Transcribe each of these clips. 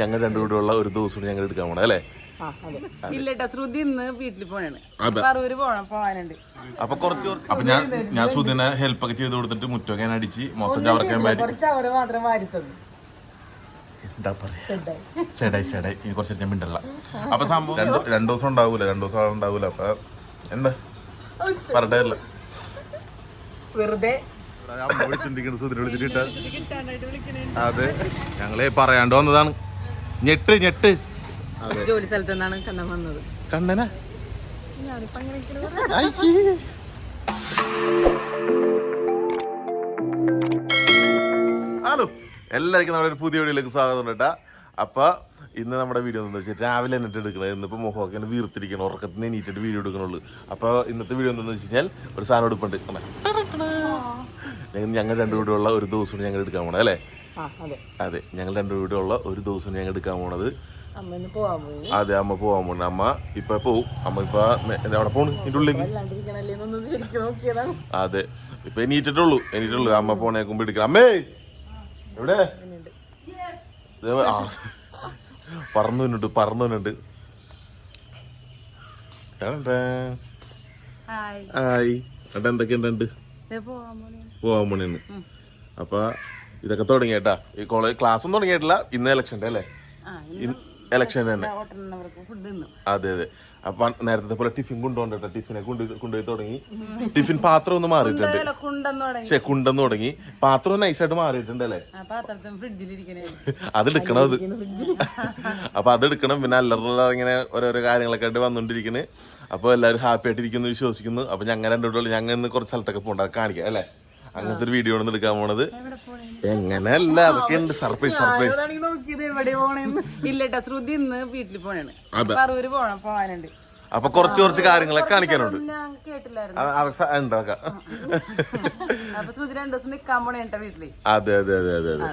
ഞങ്ങൾ രണ്ടുകൂടെയുള്ള ഒരു ദിവസം ഞങ്ങൾ എടുക്കാൻ പോണേ അല്ലേ? ഇല്ലട്ടാ ശ്രുതി ഇന്ന് വീട്ടിൽ പോണാണ് പോണം പോവാനുണ്ട്. അപ്പൊ കുറച്ച് അപ്പൊ ഞാൻ ഞാൻ സുദിനെ ഹെൽപ്പ് ഒക്കെ ചെയ്ത് കൊടുത്തിട്ട് മുറ്റൊക്കെ ഞാൻ അടിച്ച് മൊത്തം ചവർക്കാൻ പറ്റി. കുറച്ച് അവർ മാത്രം വാരി തന്നു. എന്താ പറയാ? സെഡായി. സെഡായി ഇനി കുറച്ച് ഞാൻ മിണ്ടല്ല അപ്പൊ സംഭവം രണ്ട് രണ്ടു ദിവസം ഉണ്ടാവൂല രണ്ടു ദിവസം ആൾ ഉണ്ടാവൂല. അപ്പൊ എന്താ? പറഞ്ഞ വെറുതെ. അതെ. ഞങ്ങളെ പറയാണ്ട് വന്നതാണ്. ഞെട്ട് ഞെട്ട്. അതെ. ജോലി സ്ഥലത്ത് നിന്നാണ് കണ്ണൻ വന്നത്. കണ്ണനാ? ഹലോ. എല്ലാവർക്കും നമ്മുടെ ഒരു പുതിയ വീഡിയോയിലേക്ക് സ്വാഗതം കേട്ടാ. അപ്പൊ ഇന്ന് നമ്മുടെ വീഡിയോ എന്താ വെച്ചാൽ രാവിലെ എന്നിട്ട് എടുക്കണത്. ഇന്നിപ്പോ മുഖമൊക്കെ വീർത്തിരിക്കണം ഉറക്കത്തിൽ നിന്ന് എണീറ്റിട്ട് വീഡിയോ എടുക്കണുള്ളൂ. അപ്പൊ ഇന്നത്തെ വീഡിയോ എന്താണെന്ന് വെച്ച് കഴിഞ്ഞാൽ ഒരു സാധനം എടുപ്പുണ്ട്? ഞങ്ങൾ രണ്ടു കൂടെയുള്ള ഒരു ദിവസം ഞങ്ങൾ എടുക്കാൻ പോണേ അല്ലേ? അതെ. അതെ ഞങ്ങൾ വീട് ഉള്ള ഒരു ദിവസം ഞങ്ങൾ എടുക്കാൻ പോണത്. അതെ അമ്മ പോവാൻ പോണ. അമ്മ ഇപ്പൊ പോവും അമ്മ ഇപ്പൊ എവിടെ പോണു? ഇതിന്റെ ഉള്ളിൽ? അതെ ഇപ്പൊ എണീറ്റിട്ടുള്ളൂ. എണീറ്റുള്ളൂ അമ്മ പോണേ പോണേക്കുമ്പോ എടുക്കണം. അമ്മേ! എവിടെ? ദേ ആ. പറന്നു തന്നിട്ട് പറന്നു തന്നിട്ട് ഹായ്. എന്തൊക്കെയുണ്ട്? പോവാൻ പോണേന്ന്. അപ്പൊ ഇതൊക്കെ തുടങ്ങിയേട്ടാ. ഈ കോളേജ് ക്ലാസ് ഒന്നും തുടങ്ങിയിട്ടില്ല. ഇന്ന് ഇലക്ഷന്റെ അല്ലേ? ഇലക്ഷൻ തന്നെ. അതെ അതെ. അപ്പൊ നേരത്തെ പോലെ ടിഫിൻ കൊണ്ടുപോകണ്ട ടിഫിനെ കൊണ്ട് കൊണ്ടുപോയി തുടങ്ങി. ടിഫിൻ പാത്രം ഒന്ന് മാറിയിട്ടുണ്ട്. തുടങ്ങി. പക്ഷെ കുണ്ടെന്ന് തുടങ്ങി. പാത്രം നൈസായിട്ട് മാറിയിട്ടുണ്ട് അല്ലേ? അതെടുക്കണം അത് അപ്പൊ അതെടുക്കണം പിന്നെ അല്ലറ ഇങ്ങനെ ഓരോരോ കാര്യങ്ങളൊക്കെ ആയിട്ട് വന്നോണ്ടിരിക്കണ്. അപ്പൊ എല്ലാവരും ഹാപ്പി ആയിട്ട് ഇരിക്കുന്നു വിശ്വസിക്കുന്നു. അപ്പൊ ഞങ്ങൾ രണ്ടുകൂടെ ഞങ്ങൾ ഇന്ന് കുറച്ച് സ്ഥലത്തൊക്കെ പോകണ്ട. കാണിക്കാം അല്ലേ? അങ്ങനത്തെ ഒരു വീഡിയോ ആണ് എടുക്കാൻ പോണത്. എങ്ങനെയല്ല അതൊക്കെ ഉണ്ട്. സർപ്രൈസ് സർപ്രൈസ് ആരോടാണെങ്കിൽ നോക്കിയത് എവിടെ പോണേന്ന്. ഇല്ലട്ടാ ശ്രുതി ഇന്ന് വീട്ടിൽ പോണാണ്. പോണം പോവാനുണ്ട് അപ്പൊ കുറച്ച് കുറച്ച് കാര്യങ്ങളൊക്കെ കാണിക്കാനുണ്ട്. അത് അതെ അതെ അതെ അതെ.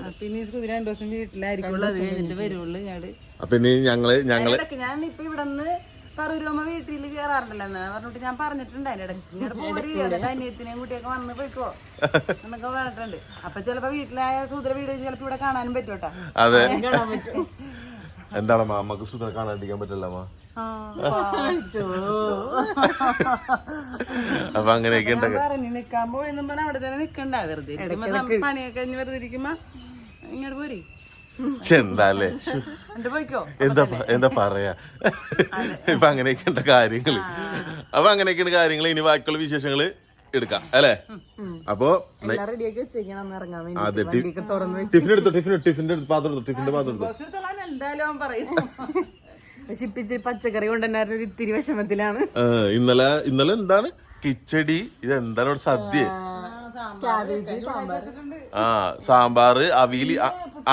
പിന്നെ ഞങ്ങൾ ഞങ്ങൾ ഞാൻ ഇപ്പൊ ഇവിടെ നിന്ന് പറൂരമ്മ വീട്ടിൽ കയറാറുണ്ടല്ലോ എന്ന് പറഞ്ഞിട്ട് ഞാൻ പറഞ്ഞിട്ടുണ്ട് അതിന്റെ ഇടയ്ക്ക്. ഇങ്ങോട്ട് പോരി അനിയത്തിനെയും കുട്ടിയൊക്കെ വന്ന് പോയിക്കോ എന്നൊക്കെ പറഞ്ഞിട്ടുണ്ട്. അപ്പൊ ചിലപ്പോ വീട്ടിലായ സൂത്ര വീട് ചിലപ്പോ ഇവിടെ കാണാനും പറ്റൂട്ടാ അതെ. എന്താണ് അമ്മയ്ക്ക് സൂത്ര കാണാണ്ടിരിക്കാൻ പറ്റില്ല അമ്മ ആ, പാച്ചോ. അപ്പൊ അങ്ങനെയൊക്കെ പറഞ്ഞു നിക്കാൻ പോയെന്നും പറഞ്ഞ അവിടെ തന്നെ നിക്കണ്ട. വെറുതെ പണിയൊക്കെ കഴിഞ്ഞ് വെറുതെ ഇരിക്കുമ്പോ ഇങ്ങോട്ട് പോരി. പോയിക്കോ? എന്താ എന്താ പറയാ? ഇപ്പൊ അങ്ങനെയൊക്കെയുണ്ട് കാര്യങ്ങൾ. അപ്പൊ അങ്ങനെയൊക്കെയാണ് കാര്യങ്ങൾ ഇനി ബാക്കിയുള്ള വിശേഷങ്ങൾ എടുക്കാം. അല്ലേ? അപ്പോ അതെ ടിഫിൻ എടുത്തു ടിഫിൻ ടിഫിന്റെ പാത്രം എടുത്തു ടിഫിന്റെ പാത്രം എടുത്തു. നശിപ്പിച്ച് പച്ചക്കറി ഇത്തിരി വിഷമത്തിലാണ്. ഇന്നലെ ഇന്നലെ എന്താണ്? കിച്ചടി. ഇത് എന്താണ് സദ്യ ആ സാമ്പാറ് അവിയിൽ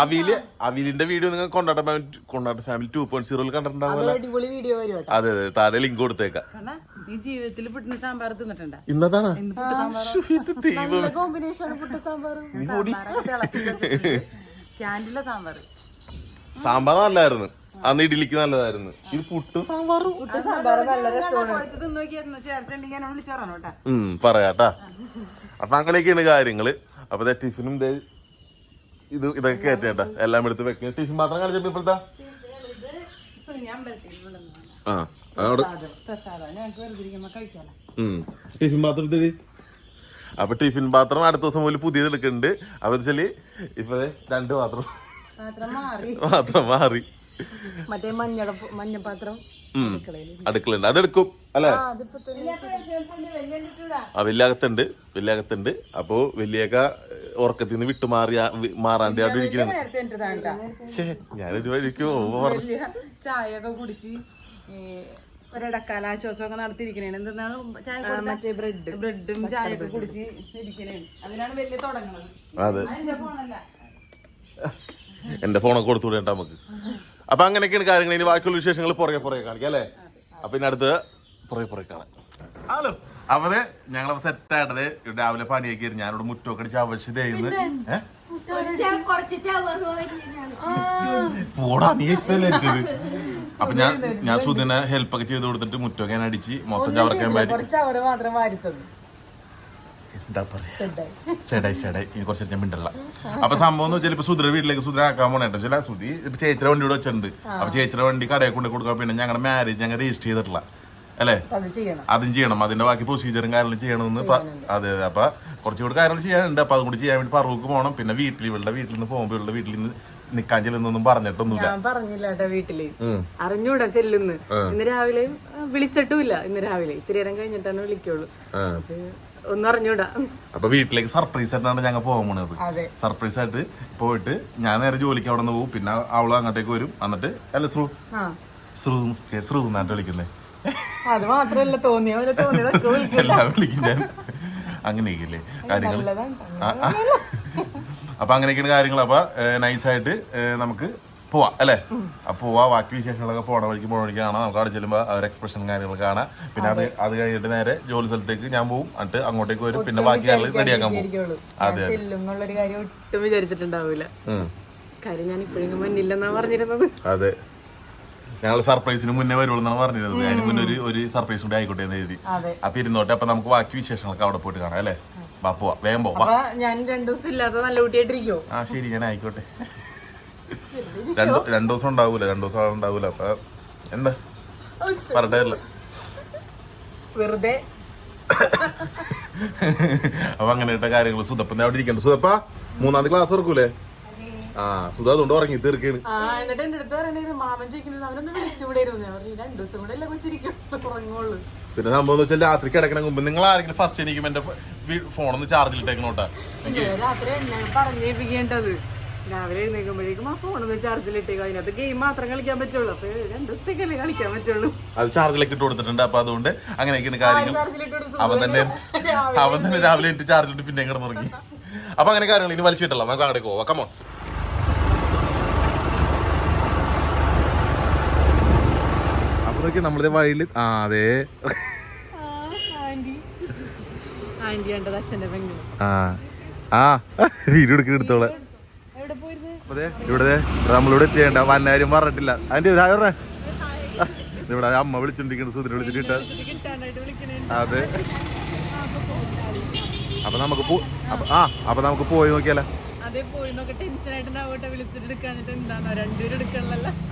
അവിയിൽ അവിലിന്റെ വീഡിയോ നിങ്ങൾ കൊണ്ടാട്ട കൊണ്ടാട്ട ഫാമിലി ടു പോയിന്റ് സീറോയിൽ കണ്ടിട്ടുണ്ടാവുമല്ലോ. അടിപൊളി വീഡിയോ വരും അതെ അതെ താഴെ ലിങ്ക് കൊടുത്തേക്കാം. ജീവിതത്തിൽ പുട്ടിന് സാമ്പാർ തിന്നിട്ടുണ്ടാ? ഇന്നതാണ്? ക്യാൻഡിലെ സാമ്പാർ സാമ്പാർ നല്ലായിരുന്നു. അന്ന് ഇഡ്ഡലിക്ക് നല്ലതായിരുന്നു. ഇത് പുട്ടും സാമ്പാറും. സാമ്പാർ പറയാട്ടാ അപ്പൊ അങ്ങനെയൊക്കെയാണ് കാര്യങ്ങൾ. അപ്പൊ ടിഫിനും ഇത് ഇതൊക്കെ കയറ്റേട്ടാ എല്ലാം എടുത്ത് വെക്കുക ടിഫിൻ മാത്രം കളിച്ചപ്പോ ഇപ്പോഴത്തെ? ആ ടിഫിൻ പാത്രം എടുത്തിട്ട്? അപ്പൊ ടിഫിൻ പാത്രം അടുത്ത ദിവസം പോലും പുതിയത് എടുക്കുന്നുണ്ട്. അപ്പൊ വെച്ചാൽ ഇപ്പൊ രണ്ട് പാത്രം. പാത്രം മാറി. മറ്റേ മഞ്ഞ മഞ്ഞപാത്രം ഉം. അടുക്കളുണ്ട് അതെടുക്കും അല്ലെ? ആ വലിയകത്തുണ്ട് വലിയകത്തുണ്ട് അപ്പോ വലിയൊക്കെ ഉറക്കത്തിൽ നിന്ന് വിട്ടു മാറി മാറാണ്ട് അവിടെ ഇരിക്കുന്നത് ഞാനിത് വഴിക്കും ഓവർ ചായയൊക്കെ കുടിച്ച് ഒരിടക്കാല ആശ്വാസമൊക്കെ ചായ മറ്റേ ബ്രെഡ്. ബ്രെഡും ചായയൊക്കെ കുടിച്ച് അതിനാണ് വലിയ തുടങ്ങുന്നത് അതെ. എന്റെ ഫോണൊക്കെ കൊടുത്തുകൂടെ കേട്ടോ നമുക്ക്. അപ്പൊ അങ്ങനെയൊക്കെയാണ് കാര്യങ്ങൾ. ഇനി ബാക്കിയുള്ള വിശേഷങ്ങൾ പുറകെ പുറകെ കാണിക്കാം അല്ലേ? അപ്പൊ ഇനി അടുത്ത് പുറകെ പുറകെ കാണാം. ഹലോ. അപ്പത് ഞങ്ങളെ സെറ്റ് ആയിട്ടത് രാവിലെ പണിയൊക്കെ ആയിരുന്നു. ഞാനിവിടെ മുറ്റമൊക്കെ അടിച്ച് അവശ്യതയായിരുന്നു. പോടാ നീ ഇപ്പല്ലേ എത്തിയത് അപ്പൊ ഞാൻ ഞാൻ സുദിനെ ഹെൽപ്പ് ഒക്കെ ചെയ്ത് കൊടുത്തിട്ട് മുറ്റമൊക്കെ ഞാൻ അടിച്ച് മൊത്തം ചവർക്കാൻ പറ്റി എന്താ പറയാ? സെഡായി. സെഡായി ഇനി കുറച്ച് ഞാൻ മിണ്ടല്ല അപ്പൊ സംഭവം എന്ന് വെച്ചാൽ ഇപ്പൊ സുധര വീട്ടിലേക്ക് സുധര ആക്കാൻ പോണേട്ടോ ചില സുധി ഇപ്പൊ ചേച്ചിയുടെ വണ്ടി ഇവിടെ വെച്ചിട്ടുണ്ട്. അപ്പൊ ചേച്ചിയുടെ വണ്ടി കടയിൽ കൊണ്ട് കൊടുക്കാൻ പിന്നെ ഞങ്ങളുടെ മാരേജ് ഞങ്ങൾ രജിസ്റ്റർ ചെയ്തിട്ടില്ല. അല്ലേ? അതും ചെയ്യണം. അതിന്റെ ബാക്കി പ്രൊസീജിയറും കാര്യങ്ങളും ചെയ്യണമെന്ന് അതെ അതെ. അപ്പൊ കുറച്ചുകൂടി കാര്യങ്ങൾ ചെയ്യാനുണ്ട്. അപ്പൊ അതും കൂടി ചെയ്യാൻ വേണ്ടി പറവൂക്ക് പോകണം പിന്നെ വീട്ടിൽ ഇവളുടെ വീട്ടിൽ നിന്ന് പോകുമ്പോൾ ഇവളുടെ വീട്ടിൽ നിന്ന് നിക്കാൻ ചെല്ലുന്നൊന്നും പറഞ്ഞിട്ടൊന്നുമില്ല. ഞാൻ പറഞ്ഞില്ല വീട്ടിൽ. അറിഞ്ഞൂടാ ചെല്ലുന്ന്. ഇന്ന് രാവിലെയും വിളിച്ചിട്ടുമില്ല ഇന്ന് രാവിലെ. ഇത്തിരി നേരം കഴിഞ്ഞിട്ടാണ് വിളിക്കുള്ളൂ. ഒന്നും അറിഞ്ഞൂടാ. അപ്പൊ വീട്ടിലേക്ക് സർപ്രൈസ് ആയിട്ടാണ് ഞങ്ങൾ പോകാൻ പോണത്. സർപ്രൈസ് ആയിട്ട് പോയിട്ട് ഞാൻ നേരെ ജോലിക്ക് അവിടെ നിന്ന് പോകും. പിന്നെ അവൾ അങ്ങോട്ടേക്ക് വരും. എന്നിട്ട് അല്ല ശ്രു ശ്രു ശ്രു എന്നാട്ട് വിളിക്കുന്നേ. അത് മാത്രല്ല തോന്നിയ? പോലെ തോന്നിയതൊക്കെ വിളിക്കും എല്ലാം വിളിക്കും ഞാൻ. അങ്ങനെയൊക്കെയല്ലേ കാര്യങ്ങൾ. അപ്പൊ അങ്ങനെയൊക്കെയാണ് കാര്യങ്ങൾ അപ്പൊ നൈസായിട്ട് നമുക്ക് പോവാം അല്ലേ? അപ്പൊ പോവാ ബാക്കി വിശേഷങ്ങളൊക്കെ പോണ വഴിക്ക് പോണ വഴിക്ക് കാണാം. നമുക്ക് അവിടെ ചെല്ലുമ്പോൾ അവരുടെ എക്സ്പ്രഷൻ കാര്യങ്ങൾ കാണാം. പിന്നെ അത് അത്. കഴിഞ്ഞിട്ട് നേരെ ജോലി സ്ഥലത്തേക്ക് ഞാൻ പോകും എന്നിട്ട് അങ്ങോട്ടേക്ക് വരും. പിന്നെ ബാക്കി കാര്യങ്ങൾ റെഡിയാക്കാൻ പോകും അതെ ഞാൻ ഒട്ടും വിചാരിച്ചിട്ടുണ്ടാവില്ല. കാര്യം മുന്നില്ലെന്നാ പറഞ്ഞിരുന്നത്. അതെ. ഞങ്ങൾ സർപ്രൈസിന് മുന്നേ വരുള്ളൂ എന്നാണ് പറഞ്ഞിരുന്നത്. അതിന് മുന്നേ ഒരു ഒരു സർപ്രൈസ് കൂടി ആയിക്കോട്ടെ എന്ന് എഴുതി അപ്പൊ ഇരുന്നോട്ടെ. അപ്പൊ നമുക്ക് ബാക്കി വിശേഷങ്ങളൊക്കെ അവിടെ പോയിട്ട് കാണാം അല്ലേ? വാ പോവാ. വേഗം പോവാ. ഞാൻ രണ്ടു ദിവസം ഇല്ലാതെ നല്ല കുട്ടിയായിട്ടിരിക്കോ ആ ശരി ഞാൻ ആയിക്കോട്ടെ. രണ്ടു രണ്ടു ദിവസം ഉണ്ടാവൂല രണ്ടു ദിവസം ഉണ്ടാവൂല. അപ്പൊ എന്താ? പറഞ്ഞല്ല വെറുതെ. അപ്പൊ ഇട്ട കാര്യങ്ങൾ സുധപ്പന്റെ അവിടെ ഇരിക്കണ്ട. സുതപ്പ മൂന്നാം ക്ലാസ് തുറക്കൂലേ? ആ സുധ അതുകൊണ്ട് ഉറങ്ങി തീർക്കാണ്. എന്നിട്ട് എന്റെ അടുത്ത് പറയണത് മാമൻ ചോദിക്കുന്നത് അവനൊന്ന് വിളിച്ചുകൂടായിരുന്നു ഞാൻ പറഞ്ഞു രണ്ടു ദിവസം കൂടെ അല്ലേ കൊച്ചിരിക്കും. ഉറങ്ങുള്ളൂ. പിന്നെ സംഭവം വെച്ചാൽ രാത്രി കിടക്കണ മുമ്പ് നിങ്ങൾ ആരെങ്കിലും ഫസ്റ്റ് എനിക്കും എന്റെ ഫോണൊന്ന് ചാർജിലിട്ടേക്കണോട്ടാ രാത്രി എന്നെ പറഞ്ഞേപ്പിക്കേണ്ടത്. രാവിലെ എഴുന്നേക്കുമ്പോഴേക്കും ആ ഫോണൊന്ന് ചാർജിലിട്ടേക്കും അതിനകത്ത് ഗെയിം മാത്രം കളിക്കാൻ പറ്റുള്ളൂ. അപ്പൊ രണ്ട് ദിവസത്തേക്കല്ലേ കളിക്കാൻ പറ്റുള്ളൂ. അത് ചാർജിലേക്ക് ഇട്ട് കൊടുത്തിട്ടുണ്ട്. അപ്പൊ അതുകൊണ്ട് അങ്ങനെയൊക്കെയാണ് കാര്യങ്ങൾ. അവൻ തന്നെ അവൻ തന്നെ രാവിലെ ചാർജ് ചാർജിലിട്ട് പിന്നെ കിടന്നുറങ്ങി അപ്പൊ അങ്ങനെ കാര്യങ്ങൾ ഇനി വലിച്ചിട്ടല്ല. നമുക്ക് അങ്ങോട്ടേക്ക് പോവാം. കമോൺ അപ്പോഴേക്ക് നമ്മളുടെ വഴിയിൽ ആ അതെ. ആ. ആ വീഡിയോ എടുക്കി എടുത്തോളെ എവിടെ പോയിരുന്നു അപ്പൊ ഇവിടെ നമ്മളിവിടെ എത്തിയേണ്ട. വന്നാരും പറഞ്ഞിട്ടില്ല. അതിന്റെ ഒരു പറഞ്ഞേ. ഇവിടെ അമ്മ വിളിച്ചോണ്ടിരിക്കുന്നു സുധീർ വിളിച്ചിട്ട്. അതെ. അപ്പൊ നമുക്ക് ആ അപ്പൊ നമുക്ക് പോയി നോക്കിയാലോ?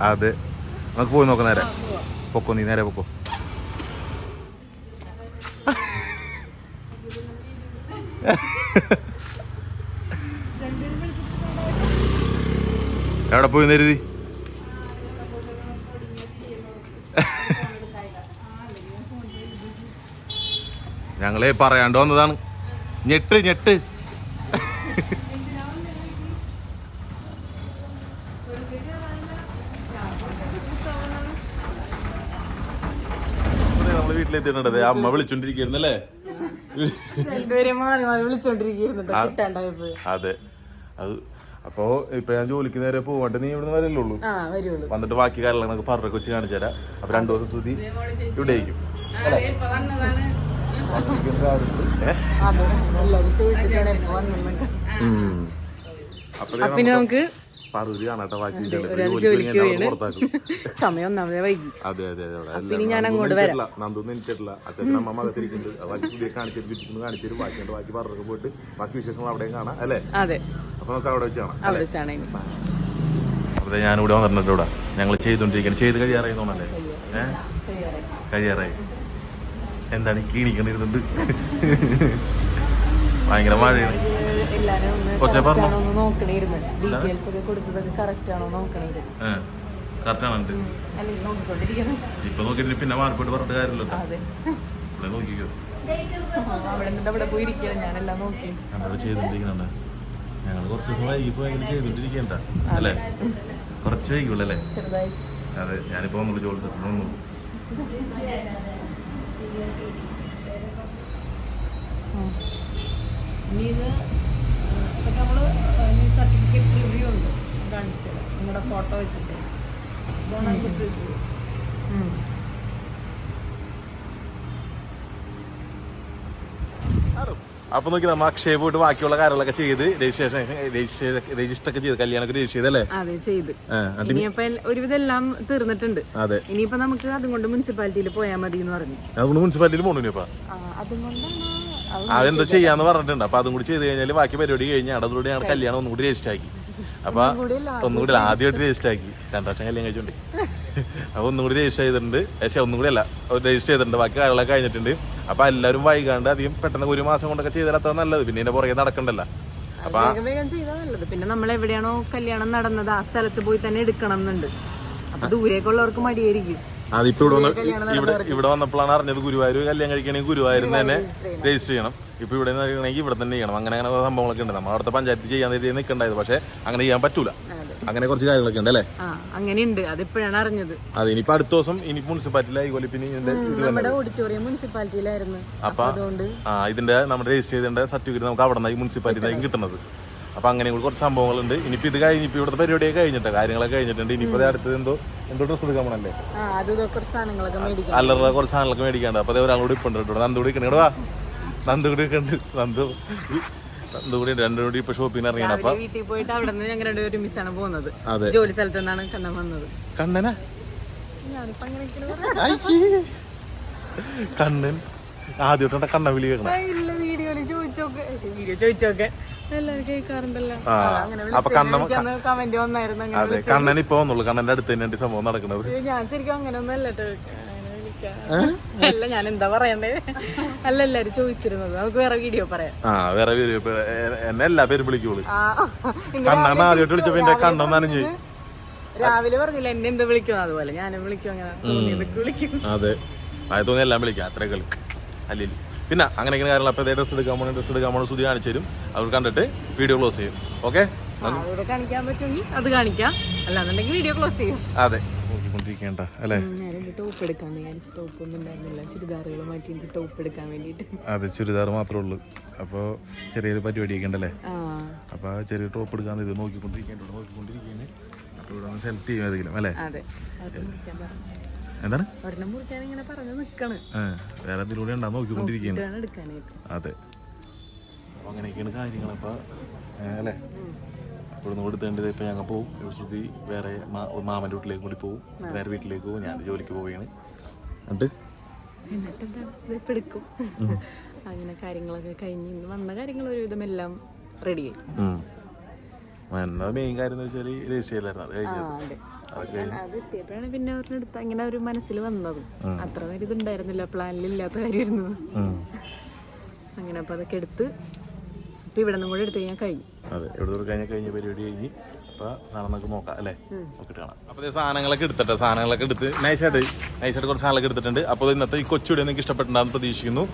അതേ നമുക്ക് പോയി നോക്കാം നേരെ. പൊക്കോ നീ നേരെ പൊക്കോ. എവിടെ പോയി നേരുതി ഞങ്ങളെ പറയാണ്ട് വന്നതാണ്. ഞെട്ട് ഞെട്ട്. നമ്മൾ വീട്ടിലെത്തിയിട്ടുണ്ട് അമ്മ വിളിച്ചോണ്ടിരിക്കുന്നല്ലേ രണ്ടുപേരെ മാറി അതെ. അത് അപ്പോ ഇപ്പൊ ഞാൻ ജോലിക്ക് നേരെ പോവാണ്ട് നീ ഇവിടെ വരല്ലുള്ളൂ ആ വരുള്ളൂ. വന്നിട്ട് ബാക്കി കാര്യങ്ങളൊക്കെ പറഞ്ഞ കൊച്ചു കാണിച്ചു തരാം. അപ്പൊ രണ്ടു ദിവസം സ്തുതി ഇവിടെ. അപ്പൊ പിന്നെ നമുക്ക് പറൂര് കാണാട്ടെ ബാക്കി പുറത്താക്കും സമയം ഒന്നാമതേ വൈകി. അതെ അതെ ഞാൻ അങ്ങോട്ട് വരാം. നന്ദൊന്നും എനിക്കിട്ടില്ല അച്ഛൻ അമ്മ അകത്തിരിക്കുന്നുണ്ട്. ബാക്കി സുതിയെ കാണിച്ചിട്ട് വീട്ടിൽ കാണിച്ചു തരും ബാക്കിയുണ്ട്. ബാക്കി പറഞ്ഞൊക്കെ പോയിട്ട് ബാക്കി വിശേഷങ്ങൾ അവിടെയും കാണാം അല്ലേ? അതെ. അപ്പൊ നമുക്ക് അവിടെ വെച്ച് കാണാം അവിടെ വെച്ചാണ് ഇനി. അതെ ഞാനിവിടെ വന്നിട്ടുണ്ട് ഇവിടെ ഞങ്ങൾ ചെയ്തോണ്ടിരിക്കണം ചെയ്ത് കഴിയാറായി തോന്നല്ലേ ഏഹ് കഴിയാറായി. എന്താണ് കീണിക്കണിരുന്നുണ്ട്? ഭയങ്കര മഴയാണ്. എല്ലാരും ഒന്ന് നോക്കണേരുന്നു ഡീറ്റെയിൽസ് ഒക്കെ കൊടുത്തതൊക്കെ കറക്റ്റ് ആണോ നോക്കണേരുന്നു കറക്റ്റാണ് ഇപ്പൊ നോക്കിയിട്ട് പിന്നെ മാർക്കോട്ട് പറഞ്ഞിട്ട് കാര്യമില്ല ഇവിടെ നോക്കിക്കോ. അവിടെ നിന്നിട്ട് അവിടെ പോയി ഇരിക്കണം ഞാനെല്ലാം നോക്കി. ഞങ്ങൾ ചെയ്തോണ്ടിരിക്കുന്നുണ്ട്. ഞങ്ങൾ കുറച്ച് ദിവസം വൈകിപ്പോ എങ്ങനെ ചെയ്തോണ്ടിരിക്കണ്ട അല്ലേ? കുറച്ച് വൈകുള്ളൂ അല്ലേ? അതെ ഞാനിപ്പോ വന്നുള്ളൂ ജോലി തന്നു ഇനി ഇത് നമ്മൾ സർട്ടിഫിക്കറ്റ് റിവ്യൂ ഉണ്ട്. കാണിച്ചു തരാം നിങ്ങളുടെ ഫോട്ടോ വെച്ചിട്ട്. ഇതാണ് അതിന്റെ review. അപ്പൊ നോക്കി നമ്മ അക്ഷയ പോയിട്ട് ബാക്കിയുള്ള കാര്യങ്ങളൊക്കെ ചെയ്ത് രജിസ്ട്രേഷൻ രജിസ്റ്റർ ഒക്കെ ചെയ്ത് കല്യാണമൊക്കെ രജിസ്റ്റർ ചെയ്തല്ലേ അതെ ചെയ്ത്. ഇനിയിപ്പോ ഒരുവിധം എല്ലാം തീർന്നിട്ടുണ്ട്. അതെ. ഇനിയിപ്പോ നമുക്ക് അതും കൊണ്ട് മുനിസിപ്പാലിറ്റിയിൽ പോയാൽ മതി എന്ന് പറഞ്ഞു. അതുകൊണ്ട് മുനിസിപ്പാലിറ്റിയിൽ പോകണു ഇനിയിപ്പോ? ആ, അതും കൊണ്ടാണ് അത് അതെന്തോ ചെയ്യാന്ന് പറഞ്ഞിട്ടുണ്ട്. അപ്പൊ അതും കൂടി ചെയ്ത് കഴിഞ്ഞാൽ ബാക്കി പരിപാടി കഴിഞ്ഞ അതോടുകൂടി ഞങ്ങൾ കല്യാണം ഒന്നുകൂടി രജിസ്റ്റർ ആക്കി. അപ്പൊ ഒന്നുകൂടി ആദ്യമായിട്ട് രജിസ്റ്റർ ആക്കി. രണ്ടാം വർഷം കല്യാണം കഴിച്ചോണ്ട്. അപ്പൊ ഒന്നുകൂടി രജിസ്റ്റർ ചെയ്തിട്ടുണ്ട്. പക്ഷെ ഒന്നും കൂടി അല്ല രജിസ്റ്റർ ചെയ്തിട്ടുണ്ട്. ബാക്കി കാര്യങ്ങളൊക്കെ കഴിഞ്ഞിട്ടുണ്ട്. അപ്പൊ എല്ലാവരും വൈകാണ്ട് അധികം പെട്ടെന്ന് ഒരു മാസം കൊണ്ടൊക്കെ ചെയ്താൽ അത്ര നല്ലത്. പിന്നെ എന്റെ പുറകെ നടക്കണ്ടല്ല. അപ്പൊ പിന്നെ നമ്മൾ എവിടെയാണോ കല്യാണം നടന്നത് ആ സ്ഥലത്ത് പോയി തന്നെ എടുക്കണം എന്നുണ്ട്. അപ്പൊ ദൂരേക്കുള്ളവർക്ക് മടിയായിരിക്കും. അതിപ്പോ ഇവിടെ വന്ന് ഇവിടെ ഇവിടെ വന്നപ്പോഴാണ് അറിഞ്ഞത് ഗുരുവായൂർ കല്യാണം കഴിക്കണമെങ്കിൽ ഗുരുവായൂരിന്ന് തന്നെ രജിസ്റ്റർ ചെയ്യണം. ഇപ്പൊ ഇവിടെ കഴിക്കണമെങ്കിൽ ഇവിടെ തന്നെ ചെയ്യണം. അങ്ങനെ അങ്ങനെ സംഭവങ്ങളൊക്കെ ഉണ്ട്. നമ്മൾ അവിടുത്തെ പഞ്ചായത്ത് ചെയ്യാൻ നിൽക്കണ്ടായത് പക്ഷെ അങ്ങനെ ചെയ്യാൻ പറ്റൂല. അങ്ങനെ കുറച്ച് കാര്യങ്ങളൊക്കെ ഉണ്ട് അല്ലേ? അങ്ങനെയുണ്ട്. അതിപ്പോഴാണ് അറിഞ്ഞത്. അത് ഇനിയിപ്പോ അടുത്ത ദിവസം ഇനി മുനിസിപ്പാലിറ്റി ആയിക്കോലെ പിന്നെ ഓഡിറ്റോറിയം മുനിസിപ്പാലിറ്റിയിലായിരുന്നു. അപ്പൊ അതുകൊണ്ട് ആ ഇതിന്റെ നമ്മുടെ രജിസ്റ്റർ ചെയ്തേണ്ട സർട്ടിഫിക്കറ്റ് നമുക്ക് അവിടെ നിന്ന് മുനിസിപ്പാലിറ്റി കിട്ടുന്നത്. അപ്പൊ അങ്ങനെ കൂടി കുറച്ച് സംഭവങ്ങളുണ്ട്. ഇനിയിപ്പോ ഇത് കഴിഞ്ഞ് ഇപ്പൊ ഇവിടുത്തെ പരിപാടിയൊക്കെ കഴിഞ്ഞിട്ട് കാര്യങ്ങളൊക്കെ കഴിഞ്ഞിട്ടുണ്ട്. ഇനിയിപ്പോ ദേ അടുത്തത് എന്തോ എന്തോ ഡ്രസ്സ് എടുക്കാൻ പോണല്ലേ? അല്ലറ കുറച്ച് സാധനങ്ങളൊക്കെ മേടിക്കാണ്ട്. അപ്പൊ അതേ ഒരാളോട് ഇപ്പൊ ഉണ്ട് നന്ദു കൂടി കണ്ടു വാ. നന്ദു കൂടി കണ്ട് നന്ദു. നന്ദു കൂടി രണ്ടും കൂടി ഇപ്പൊ ഷോപ്പിന് ഇറങ്ങിയാണ് അപ്പൊ വീട്ടിൽ പോയിട്ട് അവിടെ നിന്ന് ഞങ്ങൾ രണ്ടുപേരും ഒരുമിച്ചാണ് പോകുന്നത്. അതെ. ജോലി സ്ഥലത്ത് നിന്നാണ് കണ്ണൻ വന്നത്. കണ്ണനാ? കണ്ണൻ. ആദ്യമായിട്ടാണ് കണ്ണ വിളി കേൾക്കണം. വീഡിയോയിൽ ചോദിച്ചോക്കെ. വീഡിയോ ചോദിച്ചോക്കെ. അപ്പൊ കണ്ണൻ കമന്റ് വന്നായിരുന്നു അതെ കണ്ണൻ ഇപ്പൊ വന്നുള്ളൂ കണ്ണന്റെ അടുത്ത് തന്നെയാണ് സംഭവം നടക്കുന്നത്. ഞാൻ ശരിക്കും അങ്ങനെ ഒന്നും അല്ല വിളിക്കാൻ. അല്ല ഞാൻ എന്താ പറയണ്ടേ? അല്ല എല്ലാരും ചോദിച്ചിരുന്നത്. നമുക്ക് വേറെ വീഡിയോ പറയാം. ആ വേറെ വീഡിയോ എന്നെ എല്ലാ പേരും വിളിക്കുള്ളൂ. ആ കണ്ണൻ ആദ്യമായിട്ട് വിളിച്ചപ്പോ എന്റെ കണ്ണൻ നനഞ്ഞു രാവിലെ പറഞ്ഞില്ല എന്നെ എന്ത് വിളിക്കും? അതുപോലെ ഞാനും വിളിക്കും അങ്ങനെ വിളിക്കും. അതെ. അത് തോന്നി എല്ലാം വിളിക്കാം. അത്രേ കളി അല്ലെങ്കിൽ പിന്നെ അങ്ങനെ ഇങ്ങനെ കാര്യങ്ങൾ അപ്പോൾ ഡ്രസ്സ് എടുക്കാൻ പോകണം ഡ്രസ്സ് എടുക്കാൻ പോകണം സുതി കാണിച്ചു തരും. അവർ കണ്ടിട്ട് വീഡിയോ ക്ലോസ് ചെയ്യും. ഓക്കെ കാണിക്കാൻ പറ്റുമെങ്കിൽ അത് കാണിക്കാം. അല്ലാന്നുണ്ടെങ്കിൽ വീഡിയോ ക്ലോസ് ചെയ്യും. അതെ. നോക്കിക്കൊണ്ടിരിക്കേണ്ട അല്ലേ? ഞാൻ ടോപ്പ് എടുക്കാൻ വിചാരിച്ചു ടോപ്പ് ഒന്നും ഉണ്ടായിരുന്നില്ല. ചുരിദാറുകൾ മാറ്റി എനിക്ക് ടോപ്പ് എടുക്കാൻ വേണ്ടിയിട്ട്. അതെ ചുരിദാർ മാത്രമേ ഉള്ളൂ. അപ്പോൾ ചെറിയൊരു പരിപാടിയൊക്കെ ഉണ്ടല്ലേ? അപ്പോൾ ചെറിയ ടോപ്പ് എടുക്കാൻ ഇത് നോക്കിക്കൊണ്ടിരിക്കേണ്ട നോക്കിക്കൊണ്ടിരിക്കുകയാണ് അപ്പോൾ ഇവിടെ ഒന്ന് സെലക്ട് ചെയ്യും ഏതെങ്കിലും അല്ലേ? അതെ. എന്താണ്? വേറെ എന്തെങ്കിലും ഉണ്ടാ നോക്കിക്കൊണ്ടിരിക്കുകയാണ്. അതെ. അപ്പോൾ അങ്ങനെയൊക്കെയാണ് കാര്യങ്ങൾ അപ്പോൾ അല്ലേ? ഇവിടെ നിന്ന് കൊടുത്തേണ്ടത് ഇപ്പം ഞങ്ങൾ പോവും. ഇവിടെ സുധി വേറെ മാമന്റെ മാമന്റെ വീട്ടിലേക്ക് കൂടി പോവും. വേറെ വീട്ടിലേക്ക് പോവും. ഞാൻ ജോലിക്ക് പോവുകയാണ്. എന്നിട്ട്? എടുക്കും. അങ്ങനെ കാര്യങ്ങളൊക്കെ കഴിഞ്ഞ് വന്ന കാര്യങ്ങൾ ഒരുവിധം എല്ലാം റെഡിയായി. എന്നാ മെയിൻ കാര്യം എന്ന് വെച്ചാൽ രജിസ്റ്റർ ചെയ്യലായിരുന്നു അത് കഴിഞ്ഞത്. അതെ എത്തിയപ്പോഴാണ് പിന്നെ അവരുടെ അടുത്ത് അങ്ങനെ ഒരു മനസ്സിൽ വന്നത്. അത്ര നേരം ഇതുണ്ടായിരുന്നില്ല പ്ലാനിലില്ലാത്ത കാര്യമായിരുന്നത് അങ്ങനെ അപ്പൊ അതൊക്കെ എടുത്ത് ഇപ്പൊ ഇവിടെ നിന്നും കൂടെ എടുത്ത് കഴിഞ്ഞാൽ കഴിഞ്ഞു. അതെ ഇവിടെ കഴിഞ്ഞ കഴിഞ്ഞ പരിപാടി കഴിഞ്ഞ് അപ്പോൾ സാധനം നമുക്ക് നോക്കാം അല്ലേ? നോക്കിയിട്ട് കാണാം. അപ്പോൾ സാധനങ്ങളൊക്കെ എടുത്തിട്ട് സാധനങ്ങളൊക്കെ എടുത്ത് നൈസായിട്ട് നൈസായിട്ട് കുറച്ച് സാധനങ്ങളൊക്കെ എടുത്തിട്ടുണ്ട്. അപ്പോൾ ഇന്നത്തെ ഈ കൊച്ചുകൂടി നിങ്ങൾക്ക് ഇഷ്ടപ്പെട്ടിട്ടുണ്ടാകുന്ന പ്രതീക്ഷിക്കുന്നു.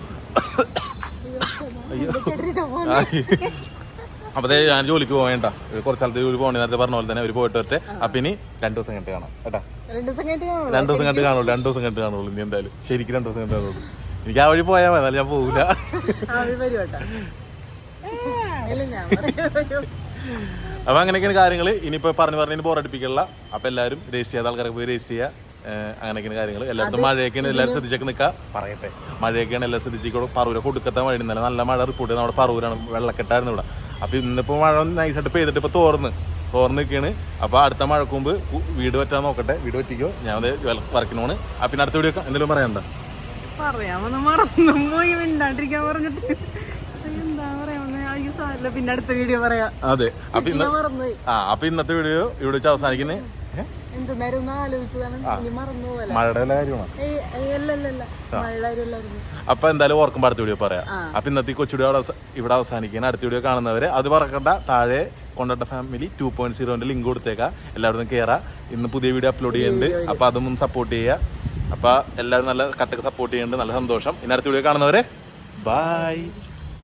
അപ്പൊ ദേ ഞാൻ ജോലിക്ക് പോവേണ്ട കുറച്ച് സ്ഥലത്ത് ജോലി പോകണേ നേരത്തെ പറഞ്ഞ പോലെ തന്നെ ഒരു പോയിട്ട് വരട്ടെ. അപ്പൊ ഇനി രണ്ടു ദിവസം കഴിഞ്ഞിട്ട് കാണാം. കേട്ടാ? രണ്ടു ദിവസം കണ്ടിട്ട് കാണുള്ളൂ രണ്ടു ദിവസം കണ്ടിട്ട് കാണുള്ളൂ. ഇനി എന്തായാലും ശരിക്കും രണ്ടു ദിവസം കണ്ടിട്ട് കാണുള്ളൂ. എനിക്ക് ആ വഴി പോയാൽ മതി ഞാൻ പോകില്ല പറയാം. അപ്പൊ അങ്ങനെയൊക്കെയാണ് കാര്യങ്ങൾ ഇനിയിപ്പോ പറഞ്ഞു പറഞ്ഞു ബോറടിപ്പിക്കില്ല അപ്പൊ എല്ലാവരും രജിസ്റ്റർ ചെയ്ത ആൾക്കാരൊക്കെ പോയി രജിസ്റ്റർ ചെയ്യുക അങ്ങനെയൊക്കെയാണ് കാര്യങ്ങൾ എല്ലായിടത്തും മഴയൊക്കെയാണ് എല്ലാവരും ശ്രദ്ധിച്ചൊക്കെ നിൽക്കുക പറയട്ടെ. മഴയൊക്കെയാണ് എല്ലാവരും ശ്രദ്ധിച്ചിക്കോളൂ. പറൂര കൊടുക്കത്തെ മഴ ഇന്നലെ നല്ല മഴ റിപ്പോർട്ട് നമ്മുടെ പറൂരാണ് വെള്ളക്കെട്ടായിരുന്നു ഇവിടെ. അപ്പൊ ഇന്നിപ്പോ മഴ നൈസായിട്ട് പെയ്തിട്ട് ഇപ്പൊ തോർന്ന്. തോർന്ന് നിൽക്കുകയാണ് അപ്പൊ അടുത്ത മഴക്കുമ്പ് വീട് പറ്റാൻ നോക്കട്ടെ. വീട് പറ്റിക്കോ ഞാൻ അത് അപ്പൊ പിന്നെ അടുത്ത വീഡിയോ എന്തെങ്കിലും പറയണ്ട പറയാമെന്ന് മറന്നു പോയി. മിണ്ടാണ്ടിരിക്കാൻ പറഞ്ഞിട്ട്. പിന്നെ അടുത്ത വീഡിയോ പറയാം. അതെ. അപ്പൊ ഇന്നത്തെ വീഡിയോ ഇവിടെ വെച്ച് അവസാനിക്കുന്നത് മഴയുടെ കാര്യമാണ്? അപ്പൊ എന്തായാലും ഓർക്കുമ്പോ അടുത്ത വീഡിയോ പറയാം. അപ്പൊ ഇന്നത്തെ കൊച്ചുടി ഇവിടെ അവസാനിക്കുന്ന അടുത്ത വീഡിയോ കാണുന്നവരെ അത് പറക്കണ്ട താഴെ കൊണ്ടട്ട ഫാമിലി ടു പോയിന്റ് സീറോന്റെ ലിങ്ക് കൊടുത്തേക്കാം. എല്ലാവരും കയറാം ഇന്ന് പുതിയ വീഡിയോ അപ്ലോഡ് ചെയ്യുന്നുണ്ട്. അപ്പൊ അതൊന്നും സപ്പോർട്ട് ചെയ്യുക. അപ്പൊ എല്ലാവരും നല്ല കട്ടക്ക് സപ്പോർട്ട് ചെയ്യുന്നുണ്ട്. നല്ല സന്തോഷം. ഇനി അടുത്ത വീഡിയോ കാണുന്നവരെ ബൈ